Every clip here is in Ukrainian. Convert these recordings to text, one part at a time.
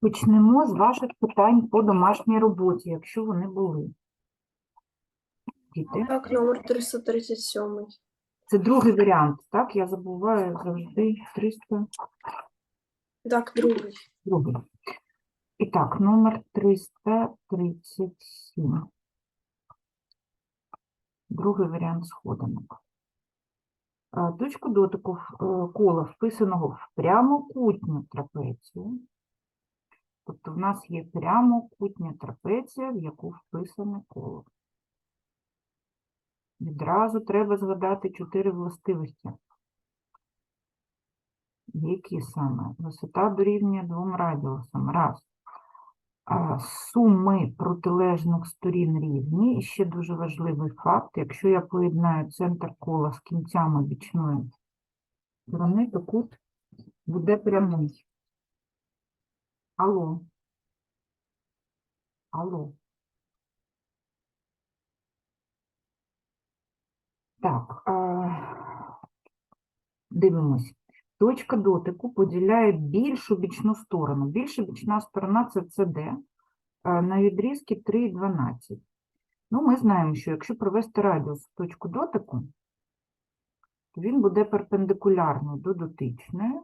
Почнемо з ваших питань по домашній роботі, якщо вони були. Діти, Так, номер 337. це другий варіант, так? Я забуваю завжди 300. Так, другий. Другий. І так, номер 337. Другий варіант сходинок. Точку дотику е, кола вписаного в прямокутню трапецію. Тобто в нас є прямокутня трапеція, в яку вписане коло. Відразу треба згадати чотири властивості. Які саме? Висота дорівнює двом радіусам. Раз. Суми протилежних сторін рівні. І ще дуже важливий факт. Якщо я поєднаю центр кола з кінцями бічної сторони, то кут буде прямий. Алло. Алло. Так, дивимось. Точка дотику поділяє більшу бічну сторону. Більша бічна сторона це CD, на відрізки 3 і 12. Ну, ми знаємо, що якщо провести радіус в точку дотику, то він буде перпендикулярний до дотичної,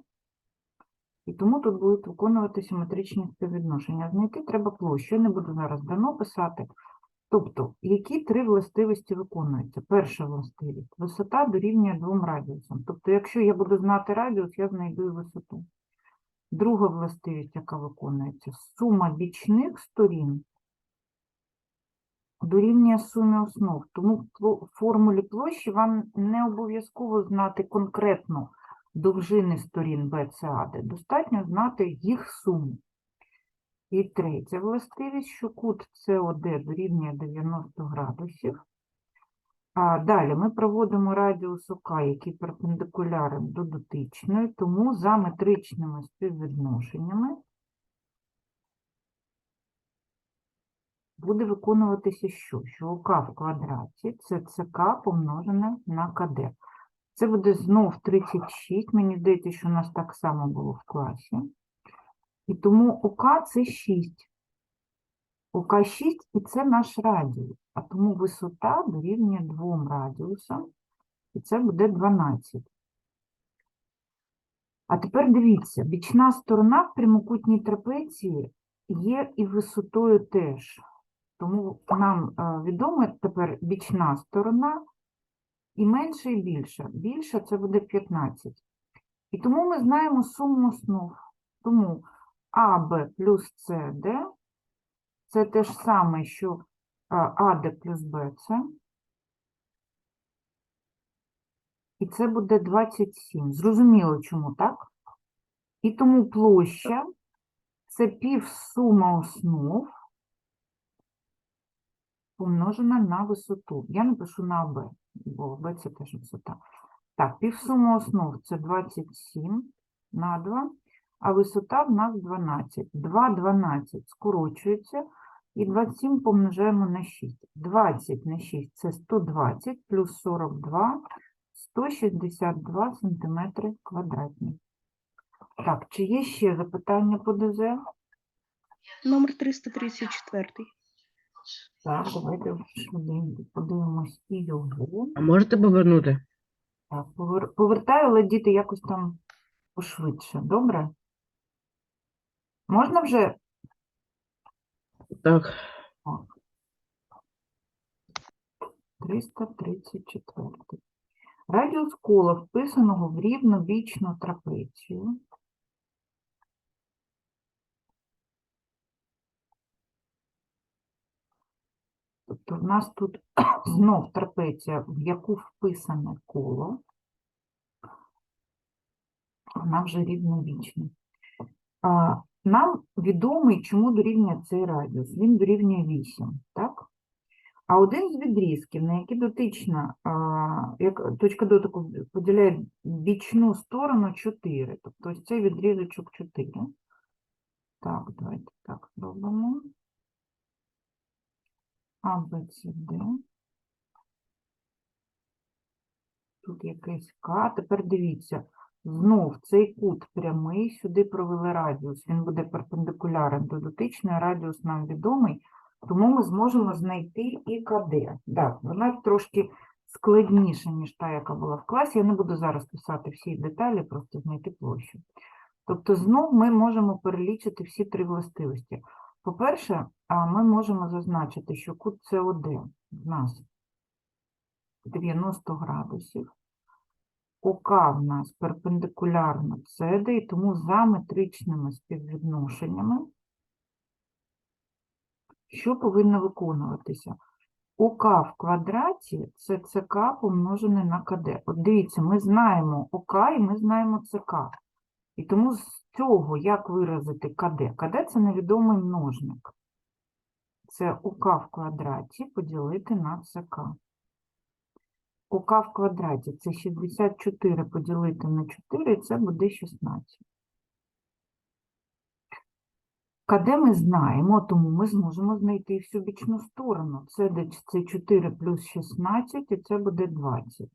і тому тут будуть виконувати симетричні співвідношення. Знайти треба площу. Я не буду зараз дано писати. Тобто, які три властивості виконуються? Перша властивість – висота дорівнює двом радіусам. Тобто, якщо я буду знати радіус, я знайду і висоту. Друга властивість, яка виконується – сума бічних сторін дорівнює сумі основ. Тому в формулі площі вам не обов'язково знати конкретно довжини сторін D. Достатньо знати їх суму. І третя властивість, що кут СОД дорівнює 90 градусів. А далі ми проводимо радіус ОК, який перпендикулярен до дотичної, тому за метричними співвідношеннями буде виконуватися що? Що ОК в квадраті це ЦК помножене на КД. Це буде знов 36, мені здається, що у нас так само було в класі. І тому ОК це 6. ОК 6 і це наш радіус. А тому висота дорівнює двом радіусам, і це буде 12. А тепер дивіться, бічна сторона в прямокутній трапеції є і висотою теж. Тому нам е, відомо тепер бічна сторона і менша, і більша. Більша це буде 15. І тому ми знаємо суму основ. Тому АБ плюс СД це те ж саме, що АД плюс БЦ. І це буде 27. Зрозуміло, чому так? І тому площа це півсума основ помножена на висоту. Я напишу на АБ, бо це теж висота. Так, півсума основ це 27 на 2, а висота в нас 12. 2, 12 скорочується, і 27 помножаємо на 6. 20 на 6 – це 120, плюс 42 – 162 сантиметри квадратні. Так, чи є ще запитання по ДЗ? Номер 334. Так, давайте подивимось і його. А можете повернути? Так, повер- повертаю, але діти якось там пошвидше. Добре? Можна вже? Так. Так. 334. Радіус кола, вписаного в рівнобічну трапецію. Тобто в нас тут знов трапеція, в яку вписане коло. Вона вже рівновічна. Нам відомий, чому дорівнює цей радіус. Він дорівнює 8, так? А один з відрізків, на який дотична, як точка дотику поділяє бічну сторону 4. Тобто ось цей відрізочок 4. Так, давайте так зробимо. А, Б, С, Д. Тут якесь К. Тепер дивіться, Знов цей кут прямий, сюди провели радіус, він буде перпендикулярен до дотичної, радіус нам відомий, тому ми зможемо знайти і КД. Так, вона трошки складніша, ніж та, яка була в класі. Я не буду зараз писати всі деталі, просто знайти площу. Тобто знов ми можемо перелічити всі три властивості. По-перше, ми можемо зазначити, що кут СОД в нас 90 градусів. ОК в нас перпендикулярно СД, і тому за метричними співвідношеннями, що повинно виконуватися? ОК в квадраті це ЦК помножене на КД. От дивіться, ми знаємо ОК і ми знаємо ЦК. І тому з цього як виразити КД? КД – це невідомий множник. Це ОК в квадраті поділити на ЦК. ОК в квадраті – це 64 поділити на 4, і це буде 16. КД ми знаємо, тому ми зможемо знайти всю бічну сторону. Це 4 плюс 16, і це буде 20.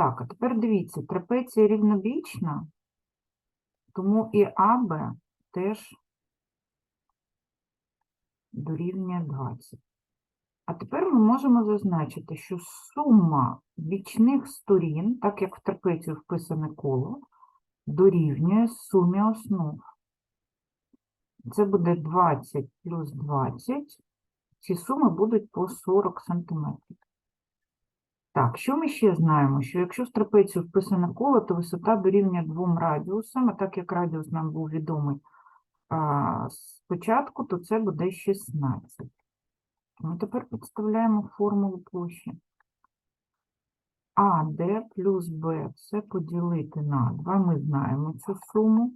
Так, а тепер дивіться, трапеція рівнобічна, тому і АБ теж дорівнює 20. А тепер ми можемо зазначити, що сума бічних сторін, так як в трапецію вписане коло, дорівнює сумі основ. Це буде 20 плюс 20. Ці суми будуть по 40 см. Так, що ми ще знаємо? Що якщо в трапецію вписане коло, то висота дорівнює двом радіусам, а так як радіус нам був відомий а, спочатку, то це буде 16. Ми тепер підставляємо формулу площі. АД плюс Б це поділити на 2, ми знаємо цю суму,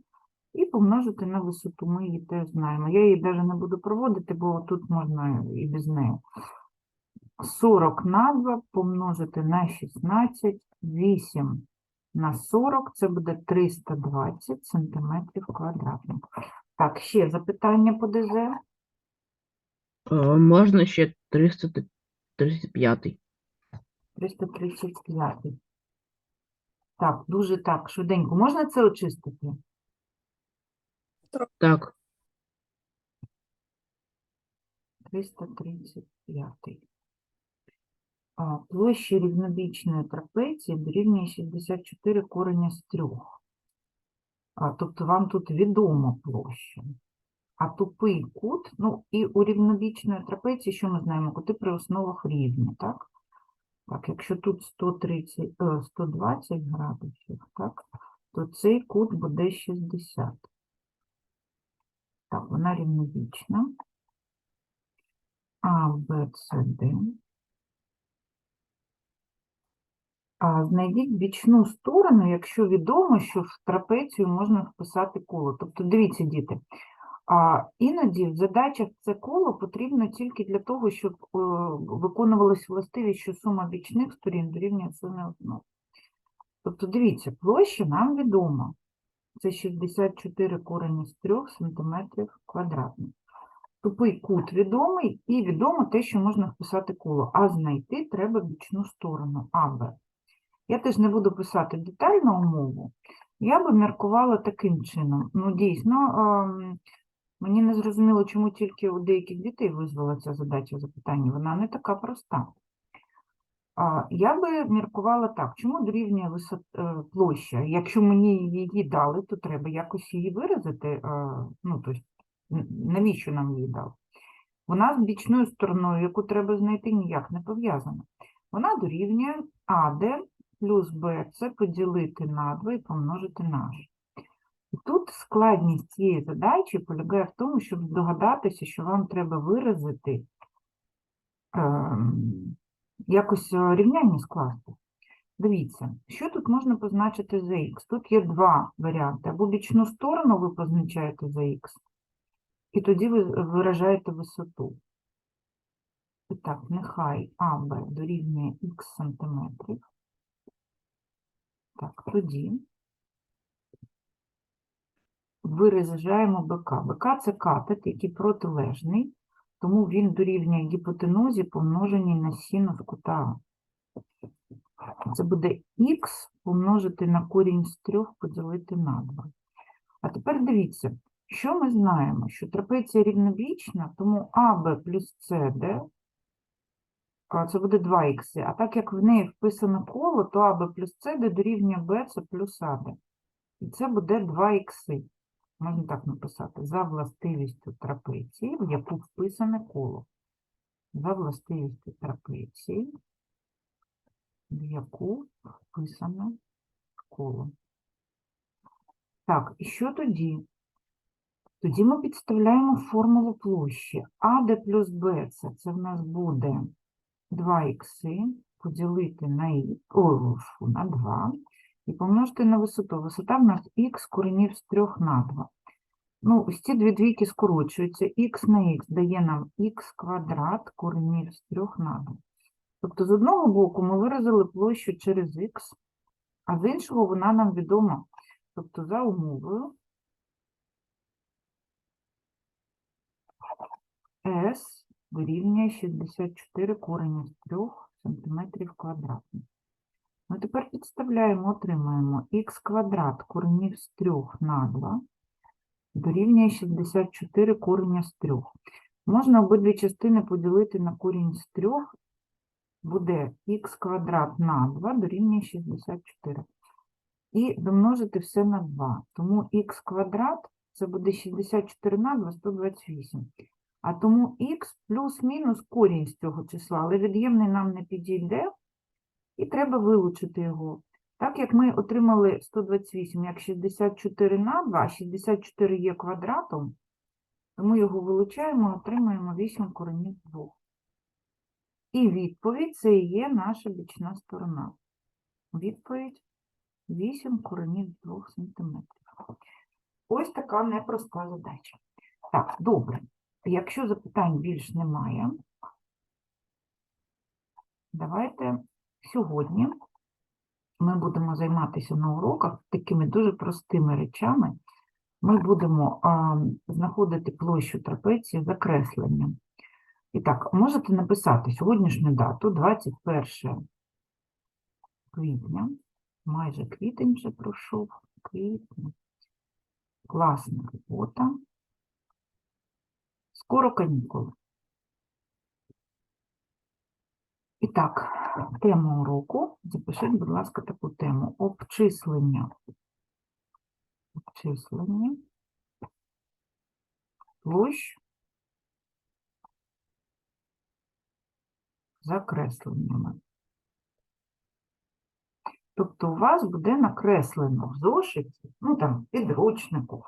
і помножити на висоту, ми її теж знаємо. Я її навіть не буду проводити, бо тут можна і без неї. 40 на 2 помножити на 16, 8 на 40, це буде 320 сантиметрів квадратних. Так, ще запитання по ДЗ. Е, Можна ще 335. 335. Так, дуже так, швиденько. Можна це очистити? Так, 335. А, Площа рівнобічної трапеції дорівнює 64 корення з 3. Тобто вам тут відома площа. А тупий кут, ну і у рівнобічної трапеції, що ми знаємо, кути при основах рівні, так? Так, якщо тут 130, е, 120 градусів, так, то цей кут буде 60. Так, вона рівнобічна. А, Б, С, Д. А, знайдіть бічну сторону, якщо відомо, що в трапецію можна вписати коло. Тобто, дивіться, діти, а іноді в задачах це коло потрібно тільки для того, щоб виконувалась властивість, що сума бічних сторін дорівнює сумі основ. Тобто, дивіться, площа нам відома. Це 64 корені з 3 см квадратних. Тупий кут відомий, і відомо те, що можна вписати коло. А знайти треба бічну сторону АБ. Я теж не буду писати детальну умову. Я би міркувала таким чином. Ну, дійсно, ем, мені не зрозуміло, чому тільки у деяких дітей визвала ця задача запитання. Вона не така проста. Я би міркувала так, чому дорівнює висот, е, площа? Якщо мені її дали, то треба якось її виразити. е, Ну, тобто, навіщо нам її дали? Вона з бічною стороною, яку треба знайти, ніяк не пов'язана. Вона дорівнює АД плюс БЦ поділити на 2 і помножити на H. І тут складність цієї задачі полягає в тому, щоб здогадатися, що вам треба виразити ем, якось е, рівняння скласти. Дивіться, що тут можна позначити за х? Тут є два варіанти. Або бічну сторону ви позначаєте за х, і тоді ви виражаєте висоту. І так, нехай АБ дорівнює х сантиметрів. Так, тоді виражаємо БК. БК – це катет, який протилежний, тому він дорівнює гіпотенузі, помноженій на синус кута. А. Це буде х помножити на корінь з 3 поділити на 2. А тепер дивіться, що ми знаємо? Що трапеція рівнобічна, тому АБ плюс СД це буде 2х. А так як в неї вписано коло, то АБ плюс СД дорівнює Б, це плюс АД. І це буде 2х. Можна так написати. За властивістю трапеції, в яку вписане коло. За властивістю трапеції, в яку вписане коло. Так, і що тоді? Тоді ми підставляємо формулу площі. АД плюс Б, це в нас буде 2х поділити на, о, на 2 і помножити на висоту. Висота в нас х коренів з 3 на 2. Ну, ось ці дві двійки скорочуються. х на х дає нам х квадрат коренів з 3 на 2. Тобто з одного боку ми виразили площу через х, а з іншого вона нам відома. Тобто за умовою S дорівнює 64 корені з 3 см квадратних. Ну, тепер підставляємо, отримаємо х квадрат коренів з 3 на 2 дорівнює 64 корення з 3. Можна обидві частини поділити на корінь з 3, буде х квадрат на 2 дорівнює 64. І домножити все на 2. Тому х квадрат це буде 64 на 2, 128. А тому х плюс-мінус корінь з цього числа, але від'ємний нам не підійде, і треба вилучити його. Так як ми отримали 128 як 64 на 2, а 64 є квадратом, то ми його вилучаємо і отримаємо 8 коренів 2. І відповідь це і є наша бічна сторона. Відповідь 8 коренів 2 см. Ось така непроста задача. Так, добре. Якщо запитань більш немає, давайте сьогодні ми будемо займатися на уроках такими дуже простими речами. Ми будемо а, знаходити площу трапеції закресленням. І так, можете написати сьогоднішню дату, 21 квітня, майже квітень вже пройшов, квітня, класна робота. Скоро канікули. І так, тема уроку. Запишіть, будь ласка, таку тему. Обчислення. Обчислення. Площ. Закресленнями. Тобто у вас буде накреслено в зошиті, ну там, підручнику,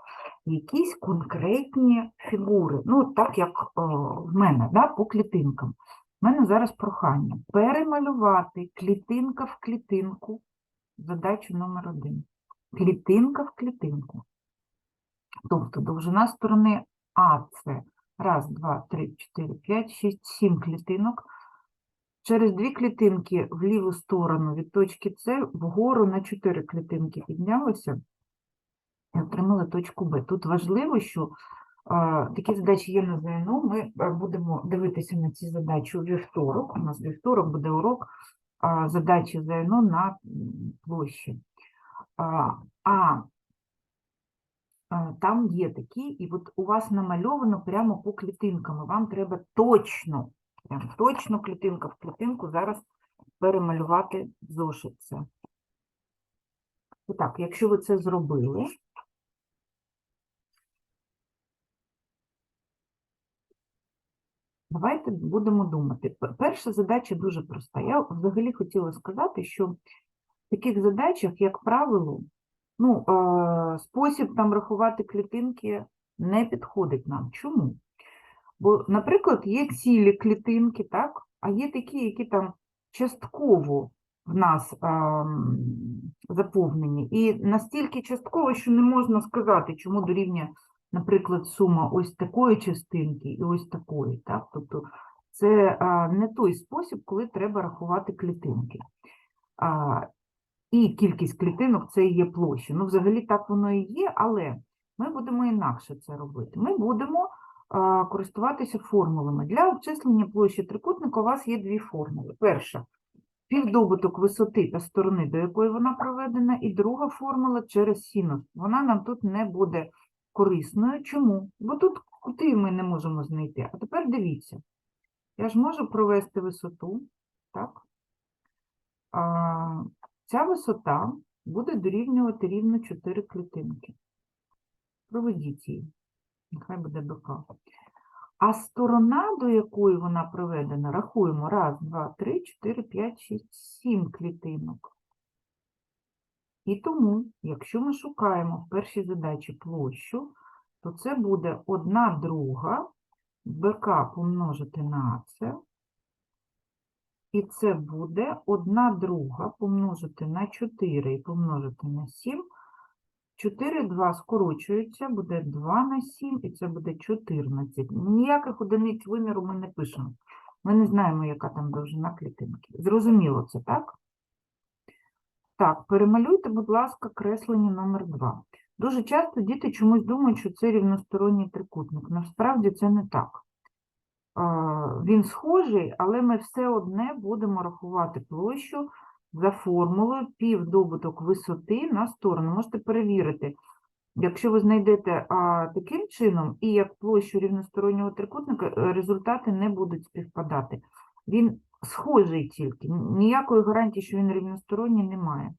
якісь конкретні фігури. Ну, так як в мене, да, по клітинкам. У мене зараз прохання перемалювати клітинка в клітинку, задачу номер один. Клітинка в клітинку. Тобто довжина сторони А це раз, два, три, чотири, п'ять, шість, сім клітинок. Через дві клітинки в ліву сторону від точки С вгору на чотири клітинки піднялося і отримали точку Б. Тут важливо, що а, такі задачі є на ЗНО. Ми будемо дивитися на ці задачі у вівторок. У нас вівторок буде урок а, задачі ЗНО на площі. А, там є такі, і от у вас намальовано прямо по клітинкам. Вам треба точно, прям точно клітинка в клітинку зараз перемалювати в. І так, якщо ви це зробили, Давайте будемо думати. Перша задача дуже проста. Я взагалі хотіла сказати, що в таких задачах, як правило, ну, е, спосіб там рахувати клітинки не підходить нам. Чому? Бо, наприклад, є цілі клітинки, так? а є такі, які там частково в нас е, заповнені. І настільки частково, що не можна сказати, чому дорівнює наприклад, сума ось такої частинки і ось такої. Так? Тобто це не той спосіб, коли треба рахувати клітинки. І кількість клітинок це і є площа. Ну, взагалі так воно і є, але ми будемо інакше це робити. Ми будемо користуватися формулами. Для обчислення площі трикутника у вас є дві формули. Перша півдобуток висоти та сторони, до якої вона проведена, і друга формула через синус. Вона нам тут не буде корисною. Чому? Бо тут кути ми не можемо знайти. А тепер дивіться. Я ж можу провести висоту, так? А, ця висота буде дорівнювати рівно 4 клітинки. Проведіть її. Нехай буде БК. А сторона, до якої вона проведена, рахуємо. Раз, два, три, чотири, п'ять, шість, сім клітинок. І тому, якщо ми шукаємо в першій задачі площу, то це буде одна друга БК помножити на це. І це буде одна друга помножити на 4 і помножити на 7. 4, 2 скорочуються, буде 2 на 7, і це буде 14. Ніяких одиниць виміру ми не пишемо. Ми не знаємо, яка там довжина клітинки. Зрозуміло це, так? Так, перемалюйте, будь ласка, креслення номер 2. Дуже часто діти чомусь думають, що це рівносторонній трикутник. Насправді це не так. Він схожий, але ми все одне будемо рахувати площу за формулою півдобуток висоти на сторону. Можете перевірити, якщо ви знайдете таким чином, і як площу рівностороннього трикутника, результати не будуть співпадати. Він схожий тільки, ніякої гарантії, що він рівносторонній, немає.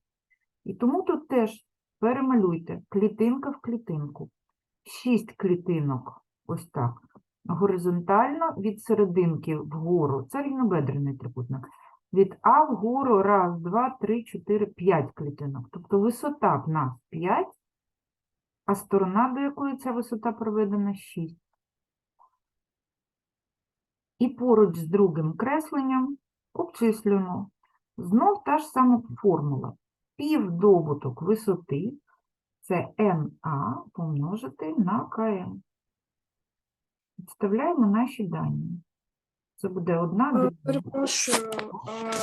І тому тут теж перемалюйте клітинка в клітинку. Шість клітинок, ось так, горизонтально від серединки вгору. Це рівнобедрений трикутник. Від А вгору раз, два, три, чотири, п'ять клітинок. Тобто висота в нас 5, а сторона, до якої ця висота проведена, 6. І поруч з другим кресленням обчислюємо. Знов та ж сама формула. Півдобуток висоти це НА помножити на КМ. Підставляємо наші дані. Це буде одна Е. Перепрошую,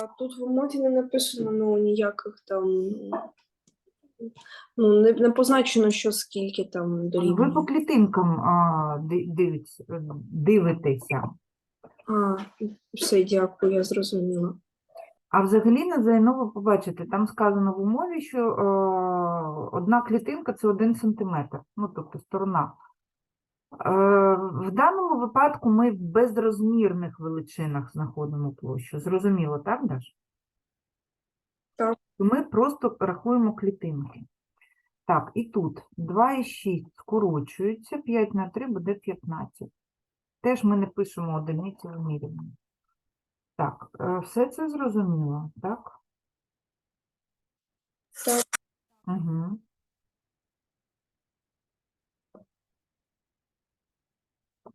а тут в умові не написано ну, ніяких там. Ну, не, не позначено, що скільки там Ви по клітинкам а, ди- дивіться- дивитеся. А, все, дякую, я зрозуміла. А взагалі на ЗНО ви побачите, там сказано в умові, що е, одна клітинка це один сантиметр, ну тобто сторона. Е, в даному випадку ми в безрозмірних величинах знаходимо площу. Зрозуміло, так, Даш? Так. Ми просто рахуємо клітинки. Так, і тут 2,6 скорочується, 5 на 3 буде 15. Теж ми не пишемо одиниці вимірювання. Так, е, все це зрозуміло, так? Так. Угу.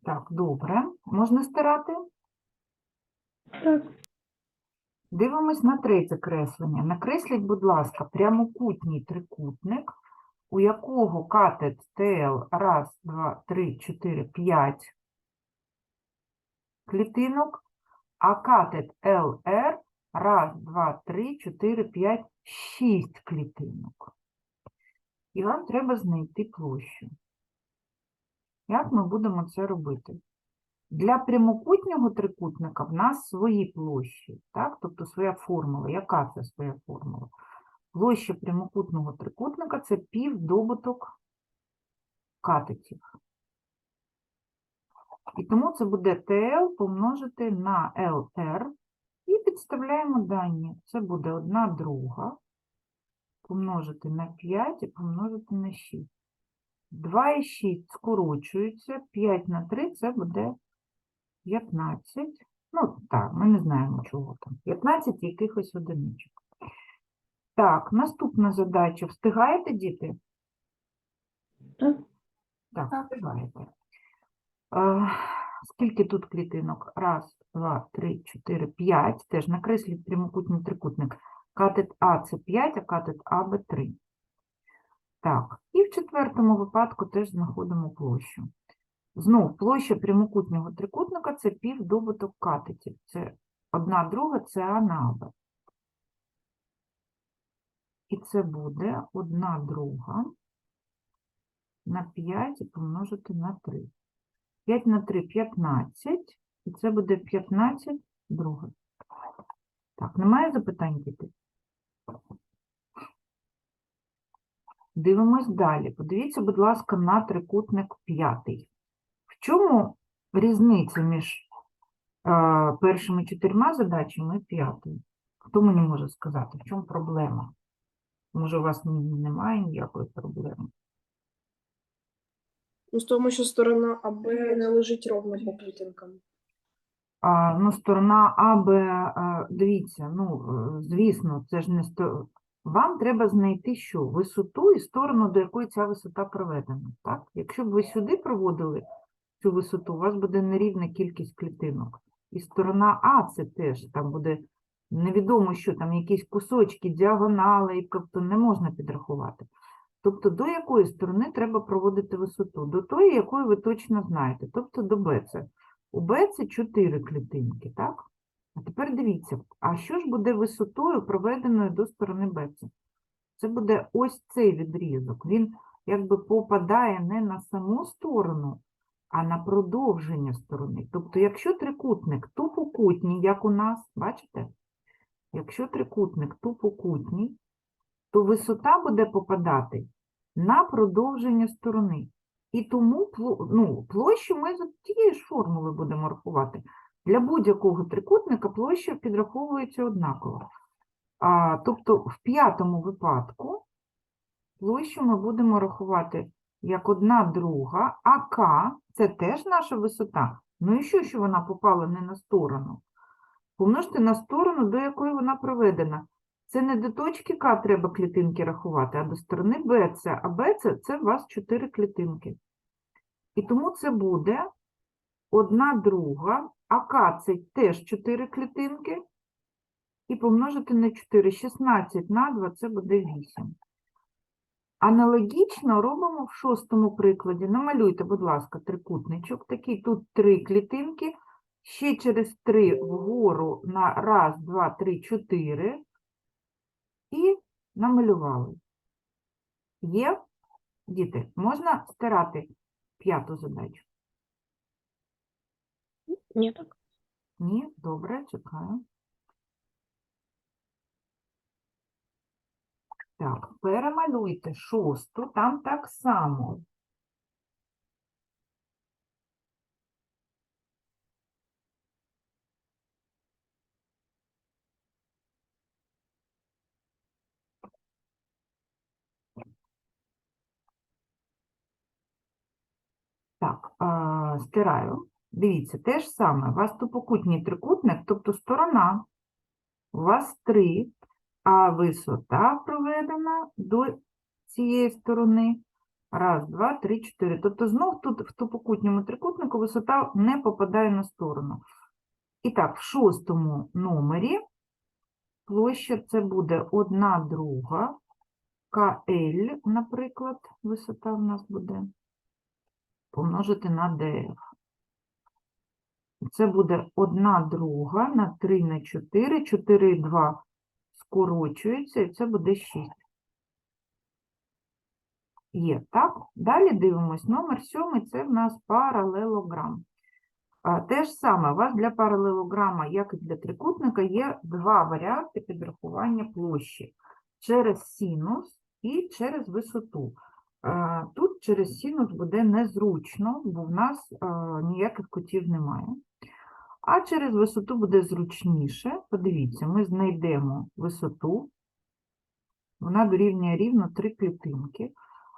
Так, добре. Можна стирати? Так. Дивимось на третє креслення. Накресліть, будь ласка, прямокутній трикутник, у якого катет ТЛ раз, два, три, чотири, п'ять клітинок, а катет ЛР раз, два, три, чотири, п'ять, шість клітинок. І вам треба знайти площу. Як ми будемо це робити? Для прямокутнього трикутника в нас свої площі, так? тобто своя формула. Яка це своя формула? Площа прямокутного трикутника це півдобуток катетів. І тому це буде ТЛ помножити на ЛР і підставляємо дані. Це буде 1 друга помножити на 5 і помножити на 6. 2 і 6 скорочуються, 5 на 3 це буде 15. Ну, так, ми не знаємо, чого там. 15 якихось одиничок. Так, наступна задача. Встигаєте, діти? Так. Так, Так. встигаєте. Скільки тут клітинок? Раз, два, три, чотири, п'ять. Теж накресліть прямокутний трикутник. Катет А це 5, а катет АБ 3. Так, і в четвертому випадку теж знаходимо площу. Знов площа прямокутнього трикутника це півдобуток катетів. Це одна друга, це А на АБ. І це буде одна друга на 5 і помножити на 3. 5 на 3 – 15, і це буде 15 других. Так, немає запитань, діти? Дивимось далі. Подивіться, будь ласка, на трикутник п'ятий. В чому різниця між е, першими чотирма задачами і п'ятою? Хто мені може сказати, в чому проблема? Може, у вас немає ніякої проблеми? Ну, з тому, що сторона АБ не лежить ровно по клітинкам. А, ну, сторона АБ, а, дивіться, ну, е, звісно, це ж не сто... Вам треба знайти що? Висоту і сторону, до якої ця висота проведена. Так? Якщо б ви сюди проводили цю висоту, у вас буде нерівна кількість клітинок. І сторона А це теж, там буде невідомо що, там якісь кусочки, діагонали, і тобто не можна підрахувати. Тобто до якої сторони треба проводити висоту? До тої, якої ви точно знаєте, тобто до Б це. У Б це 4 клітинки, так? А тепер дивіться, а що ж буде висотою, проведеною до сторони Б? Це? Це буде ось цей відрізок. Він якби попадає не на саму сторону, а на продовження сторони. Тобто, якщо трикутник тупокутній, як у нас, бачите? Якщо трикутник тупокутній, то висота буде попадати на продовження сторони. І тому ну, площу ми за тією ж формулою будемо рахувати. Для будь-якого трикутника площа підраховується однаково. А, тобто в п'ятому випадку площу ми будемо рахувати як одна друга, а К – це теж наша висота. Ну і що, що вона попала не на сторону? Помножте на сторону, до якої вона проведена. Це не до точки К треба клітинки рахувати, а до сторони БЦ. А БЦ – це у вас 4 клітинки. І тому це буде одна друга, а К – це теж 4 клітинки. І помножити на 4. 16 на 2 – це буде 8. Аналогічно робимо в шостому прикладі. Намалюйте, будь ласка, трикутничок. Такий тут три клітинки. Ще через 3 вгору на раз, два, три, чотири. І намалювали. Є? Діти, можна стирати п'яту задачу? Ні, так. Ні? Добре, чекаю. Так, перемалюйте шосту, там так само. Так, а, стираю. Дивіться, те ж саме. У вас тупокутній трикутник, тобто сторона. У вас три, а висота проведена до цієї сторони. Раз, два, три, чотири. Тобто знов тут в тупокутньому трикутнику висота не попадає на сторону. І так, в шостому номері площа це буде одна друга, КЛ, наприклад, висота в нас буде, помножити на ДФ. Це буде 1 друга на 3 на 4, 4 і 2 скорочується, і це буде 6. Є, так? Далі дивимось. Номер 7 – це в нас паралелограм. Те ж саме, у вас для паралелограма, як і для трикутника, є два варіанти підрахування площі. Через синус і через висоту. Тут через синус буде незручно, бо в нас ніяких кутів немає. А через висоту буде зручніше. Подивіться, ми знайдемо висоту. Вона дорівнює рівно 3 клітинки.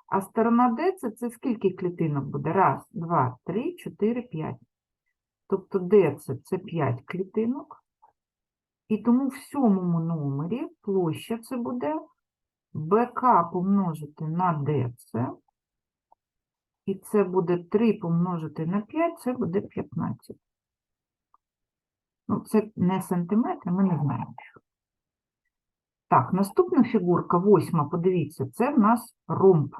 А сторона D це, це скільки клітинок буде? Раз, два, три, чотири, п'ять. Тобто D це, це 5 клітинок. І тому в сьомому номері площа це буде БК помножити на ДЦ. І це буде 3 помножити на 5, це буде 15. Ну, це не сантиметри, ми не знаємо. Так, наступна фігурка, восьма, подивіться, це в нас ромб.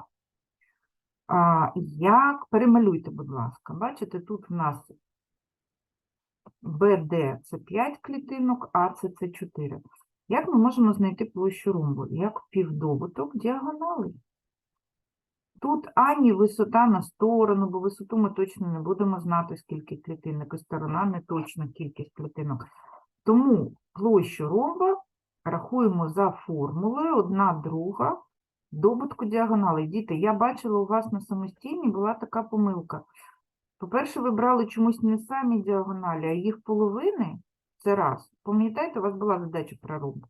А, як, перемалюйте, будь ласка, бачите, тут в нас BD це 5 клітинок, АЦ це 4. Як ми можемо знайти площу ромбу? Як півдобуток діагоналей. Тут ані висота на сторону, бо висоту ми точно не будемо знати, скільки клітинок, і сторона не точно кількість клітинок. Тому площу ромба рахуємо за формулою одна друга добутку діагоналей. Діти, я бачила у вас на самостійній була така помилка. По-перше, ви брали чомусь не самі діагоналі, а їх половини. Це раз. Пам'ятаєте, у вас була задача про ромб.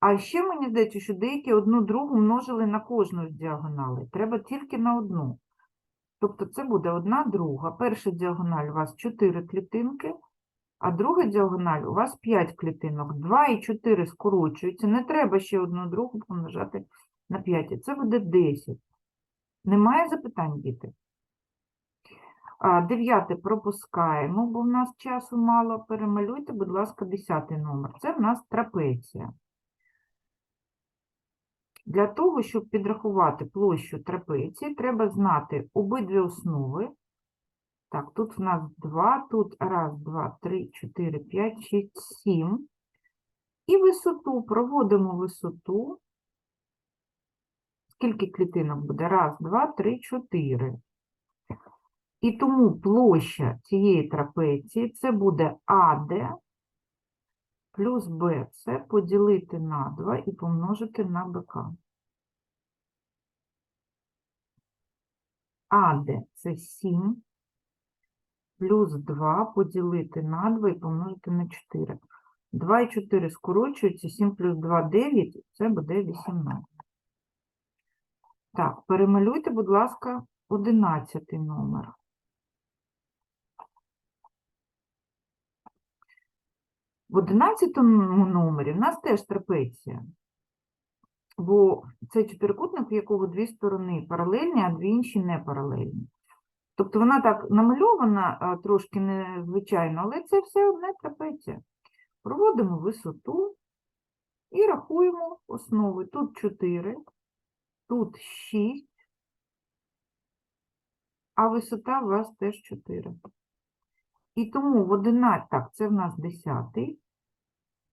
А ще мені здається, що деякі одну другу множили на кожну з діагоналей. Треба тільки на одну. Тобто це буде одна друга. Перша діагональ у вас 4 клітинки, а друга діагональ у вас 5 клітинок. 2 і 4 скорочуються. Не треба ще одну другу помножати на 5. Це буде 10. Немає запитань, діти? Дев'яте пропускаємо, бо в нас часу мало. Перемалюйте, будь ласка, десятий номер. Це в нас трапеція. Для того, щоб підрахувати площу трапеції, треба знати обидві основи. Так, тут в нас 2, тут раз, два, три, чотири, п'ять, шість, сім. І висоту, проводимо висоту. Скільки клітинок буде? Раз, два, три, чотири. І тому площа цієї трапеції це буде АД плюс БЦ поділити на 2 і помножити на БК. АД це 7 плюс 2 поділити на 2 і помножити на 4. 2 і 4 скорочуються, 7 плюс 2 – 9, це буде 18. Так, перемалюйте, будь ласка, 11 номер. В 11 номері в нас теж трапеція. Бо це чотирикутник, у якого дві сторони паралельні, а дві інші не паралельні. Тобто вона так намальована трошки незвичайно, але це все одне трапеція. Проводимо висоту і рахуємо основи. Тут 4, тут 6, а висота у вас теж 4. І тому в 11, так, це в нас 10.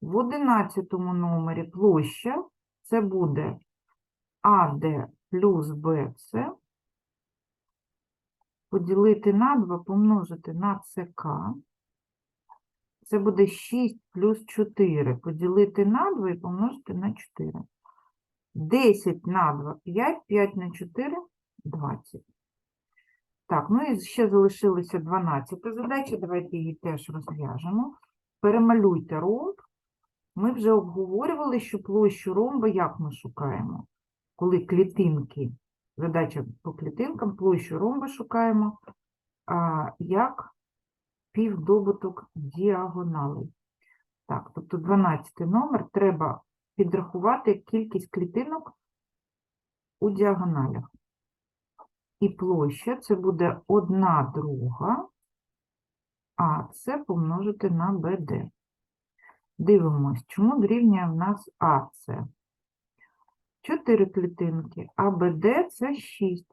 В 11 номері площа це буде АД плюс БЦ поділити на 2, помножити на ЦК. Це буде 6 плюс 4 поділити на 2 і помножити на 4. 10 на 2 – 5, 5 на 4 – 20. Так, ну і ще залишилася 12 задача, давайте її теж розв'яжемо. Перемалюйте ромб. Ми вже обговорювали, що площу ромба як ми шукаємо? Коли клітинки, задача по клітинкам, площу ромба шукаємо а, як півдобуток діагоналей. Так, тобто 12 номер треба підрахувати кількість клітинок у діагоналях. І площа це буде 1 друга, а це помножити на БД. Дивимось, чому дорівнює в нас АЦ. 4 клітинки, а БД це 6.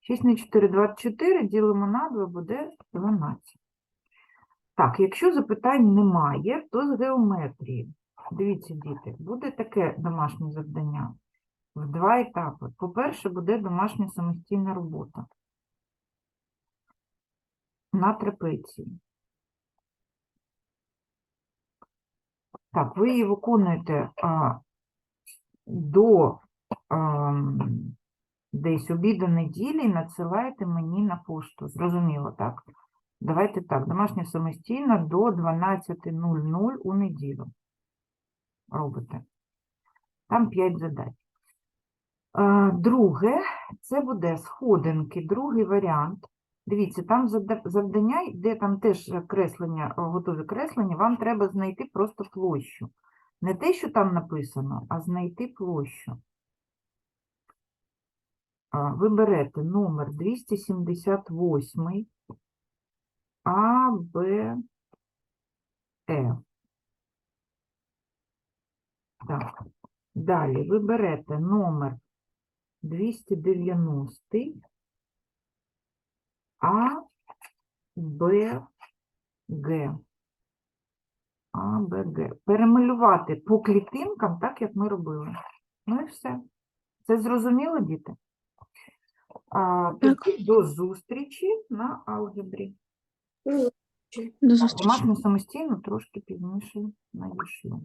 6 на 4 – 24, ділимо на 2, буде 12. Так, якщо запитань немає, то з геометрії. Дивіться, діти, буде таке домашнє завдання в два етапи. По-перше, буде домашня самостійна робота на трапеції. Так, ви її виконуєте а, до ам, десь обіду неділі і надсилаєте мені на пошту. Зрозуміло, так? Давайте так, домашня самостійна до 12.00 у неділю. Робите. Там 5 задач. А, Друге, це буде сходинки, другий варіант. Дивіться, там завдання, де там теж креслення, готові креслення, вам треба знайти просто площу. Не те, що там написано, а знайти площу. Ви берете номер 278 А, Б, Е. Так. Далі ви берете номер 290 А, Б, Г. А, Б, Г. Перемалювати по клітинкам, так як ми робили. Ну і все. Це зрозуміло, діти? А, тоді до зустрічі на алгебрі. До зустрічі. Домашнє самостійно трошки пізніше надішлю.